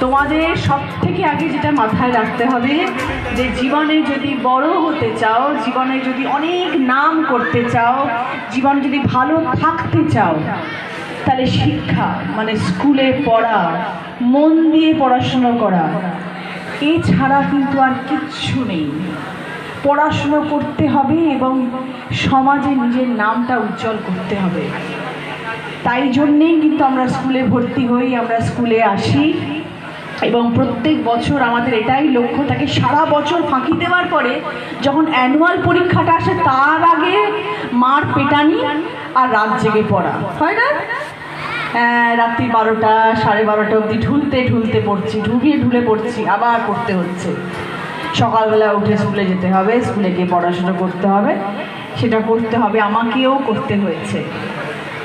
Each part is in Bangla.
তোমাদের সব থেকে আগে যেটা মাথায় রাখতে হবে, যে জীবনে যদি বড় হতে চাও, জীবনে যদি অনেক নাম করতে চাও, জীবন যদি ভালো থাকতে চাও, তাহলে শিক্ষা মানে স্কুলে পড়া, মন দিয়ে পড়াশুনো করা। এছাড়া কিন্তু আর কিচ্ছু নেই। পড়াশুনো করতে হবে এবং সমাজে নিজের নামটা উজ্জ্বল করতে হবে। তাই জন্যেই কিন্তু আমরা স্কুলে ভর্তি হই, আমরা স্কুলে আসি। এবং প্রত্যেক বছর আমাদের এটাই লক্ষ্য থাকে সারা বছর ফাঁকি দেওয়ার পরে যখন অ্যানুয়াল পরীক্ষাটা আসে তার আগে মার পেটানি আর রাত জেগে পড়া। হয় না? হ্যাঁ, রাত্রি বারোটা সাড়ে বারোটা অবধি ঢুলতে ঢুলতে পড়ছি ঢুকিয়ে ঢুলে পড়ছি আবার করতে হচ্ছে। সকালবেলা উঠে স্কুলে যেতে হবে স্কুলে গিয়ে পড়াশোনা করতে হবে সেটা করতে হবে আমাকেও করতে হয়েছে।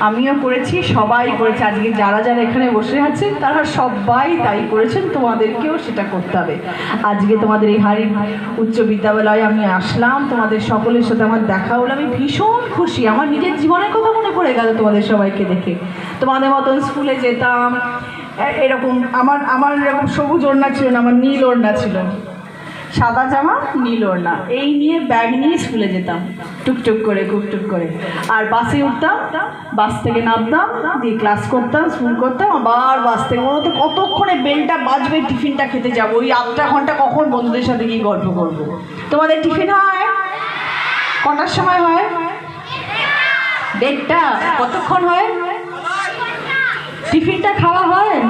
আমিও করেছি, সবাই করেছে। আজকে যারা যারা এখানে বসে আছেন তারা সবাই তাই করেছেন, তোমাদেরকেও সেটা করতে হবে। আজকে তোমাদের এই হাড়ি উচ্চ বিদ্যালয়ে আমি আসলাম, তোমাদের সকলের সাথে আমার দেখা হলো। আমি ভীষণ খুশি। আমার নিজের জীবনের কথা মনে পড়ে গেল তোমাদের সবাইকে দেখে। তোমাদের মতন স্কুলে যেতাম এরকম আমার আমার এরকম সবুজ ওড়না ছিল না, আমার নীল ওড়না ছিল। সাদা জামা, নীল না এই নিয়ে ব্যাগ নিয়ে স্কুলে যেতাম। টুকটুক করে টুকটুক করে। আর বাসে উঠতাম বাস থেকে নামতাম, দিয়ে ক্লাস করতাম স্কুল করতাম, আবার বাস থেকে মনে হতো কতক্ষণে বেলটা বাজবে, টিফিনটা খেতে যাব। ওই আধটা ঘণ্টা কখন বন্ধুদের সাথে গিয়ে গল্প করব। তোমাদের টিফিন হয়? কটার সময় হয়? দেড়টা। কতক্ষণ হয়? টিফিনটা খাওয়া হয়?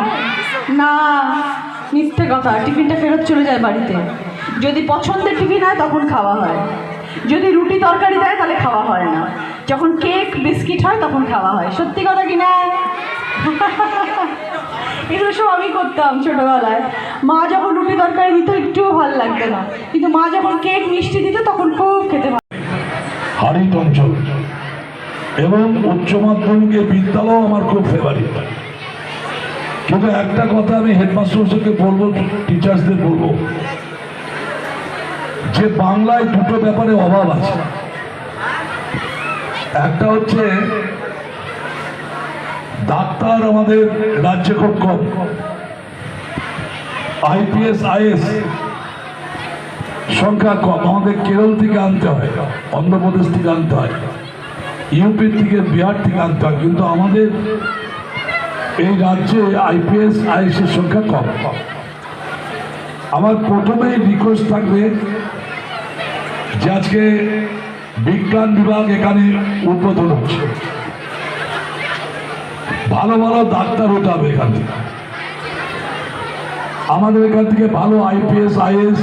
না, মিথ্যে কথা। টিফিনটা ফেরত চলে যায় বাড়িতে। যদি পছন্দের টিফিন হয়, তখন খাওয়া হয়। যদি রুটি তরকারি দেয়, তাহলে খাওয়া হয় না। যখন কেক, বিস্কিট হয়, তখন খাওয়া হয়। সত্যি কথা কি না? এগুলো সব আমি করতাম ছোটোবেলায়। মা যখন রুটি তরকারি দিত, একটুও ভালো লাগতো না। কিন্তু মা যখন কেক মিষ্টি দিত, তখন খুব খেতে ভালো হারিট অঞ্চল এবং উচ্চ মাধ্যমিকের বিদ্যালয় আমার খুব ফেভারিট কিন্তু একটা কথা আমি হেডমাস্টারকে বলব টিচার্সদের বলব যে বাংলায় দুটো ব্যাপারে অভাব আছে। একটা হচ্ছে, ডাক্তার আমাদের রাজ্যে খুব কম। আইপিএস, আইএস সংখ্যা কম। আমাদের কেরল থেকে আনতে হয়, অন্ধ্রপ্রদেশ থেকে আনতে হয় ইউপি থেকে বিহার থেকে আনতে হয়, কিন্তু আমাদের এই রাজ্যে আইপিএস, আইএস এর সংখ্যা কম। আমার প্রথমেই রিকোয়েস্ট থাকবে যে আজকে বিজ্ঞান বিভাগ এখানে উদ্বোধন হচ্ছে। ভালো ভালো ডাক্তার হবে এখান থেকে। আমাদের এখান থেকে ভালো আইপিএস, আইএস,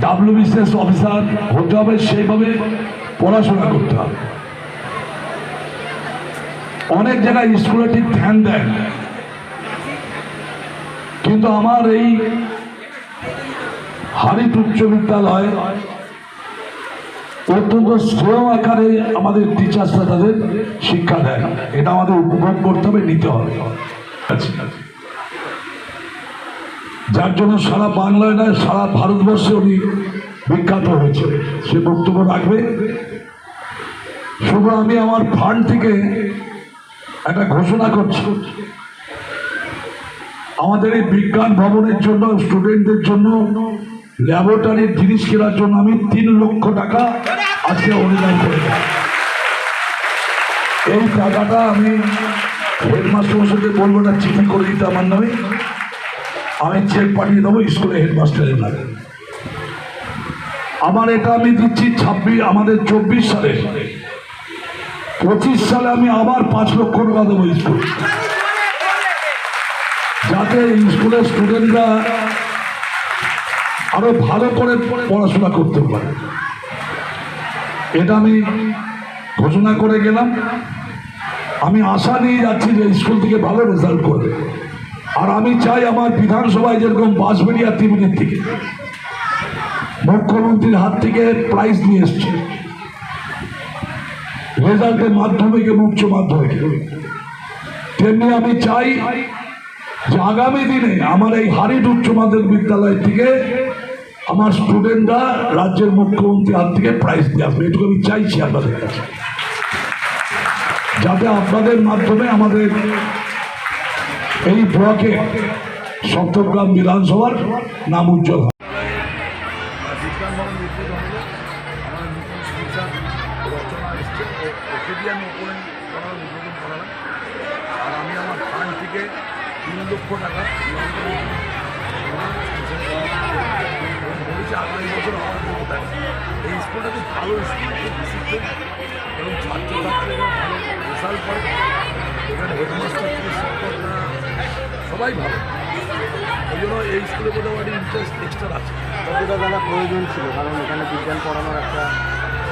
ডাব্লিউবিসিএস অফিসার হতে হবে, সেইভাবে পড়াশোনা করতে হবে। অনেক জায়গায় স্কুলে ঠিক ধ্যান দেন কিন্তু আমার এই হারিত উচ্চ বিদ্যালয় অত্যন্ত স্লো আকারে আমাদের টিচার্সরা তাদের শিক্ষা দেয়। এটা আমাদের উপভোগ করতে হবে, নিতে হবে। আচ্ছা। যার জন্য সারা বাংলায় নয়, সারা ভারতবর্ষে উনি বিখ্যাত হয়েছে। সে বক্তব্য রাখবে। শুধু আমি আমার ফান্ড থেকে একটা ঘোষণা করছি। আমাদের এই বিজ্ঞান ভবনের জন্য স্টুডেন্টদের জন্য ল্যাবরেটরির জিনিস কেনার জন্য আমি তিন লক্ষ টাকা আজকে অনুদান করে। এই টাকাটা আমি হেডমাস্টার মশাইকে বলব না, চিঠি করে দিতে আমার নামে। আমি চেক পাঠিয়ে দেবো, স্কুলে হেডমাস্টারের নামে। আমার এটা আমি দিচ্ছি ছাব্বিশ, আমাদের চব্বিশ সালে। পঁচিশ সালে আমি আবার পাঁচ লক্ষ টাকা দেবো স্কুল। যাতে স্কুলের স্টুডেন্টরা আরও ভালো করে পড়াশোনা করতে পারে। এটা আমি ঘোষণা করে গেলাম। আমি আশা নিয়ে যাচ্ছি যে স্কুল থেকে ভালো রেজাল্ট করবে। আর আমি চাই আমার বিধানসভায় যেরকম বাঁশবেড়িয়া ত্রিবেণীর থেকে মুখ্যমন্ত্রীর হাত থেকে প্রাইজ নিয়ে এসছে। রেজাল্টের মাধ্যমিক উচ্চ মাধ্যমিক। তেমনি আমি চাই যে আগামী দিনে আমার এই হারিট উচ্চ মাধ্যমিক বিদ্যালয় থেকে আমার স্টুডেন্টরা রাজ্যের মুখ্যমন্ত্রীর হাত থেকে প্রাইজ দিয়ে আসবে। এটুকু আমি চাইছি আপনাদের কাছে। যাতে আপনাদের মাধ্যমে আমাদের এই ব্লকে সপ্তমগ্রাম বিধানসভার নাম উজ্জ্বল তিন লক্ষ টাকা এবং বলেছি আগামী বছর আমার দেবো এই স্কুলটা খুব ভালো স্কুল খুব ডিসিপ্লিন এবং ছাত্রছাত্রীরা ভালো রেজাল্ট করে এখানে হেডমাস্টার থেকে শিক্ষকরা সবাই ভালো। ওই জন্য এই স্কুলে মোটামুটি ইন্টারেস্ট এক্সট্রা আছে। কতটা দাদা প্রয়োজন ছিল? কারণ এখানে বিজ্ঞান পড়ানোর একটা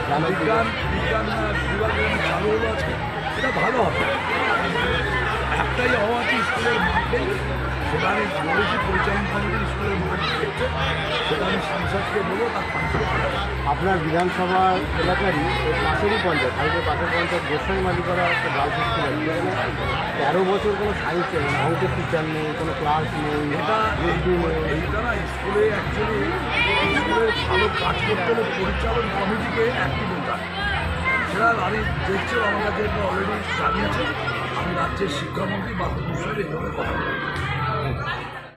জানা বিজ্ঞান বিজ্ঞান বিভাগে চালু হলো আজকে। এটা ভালো হবে। একটাই হওয়া আছে স্কুলের মাঠে সেটা আমি বলেছি পরিচালন কমিটির স্কুলের মাঠ দেখতে সেটা আমি সংসদকে বলব তার আপনার বিধানসভা এলাকারই পাশেরই পঞ্চায়েত হাইটের পাশের পঞ্চায়েত গোস্বামী মালিকরা একটা গার্লস স্কুল তেরো বছর কোনো সায়েন্স নেই অঙ্কের টিচার নেই কোনো ক্লাস নেই এটা হিস্ট্রি নেই। এইটা না স্কুলে অ্যাকচুয়ালি স্কুলের ভালো কাজ করতে হলে পরিচালন কমিটিকে অ্যাক্টিভ হতে সেটা আমি দেখছি আমার কাছে অলরেডি জানিয়েছে আমি রাজ্যের শিক্ষামন্ত্রী বাস্তব বিষয়ে এইভাবে কথা বলব।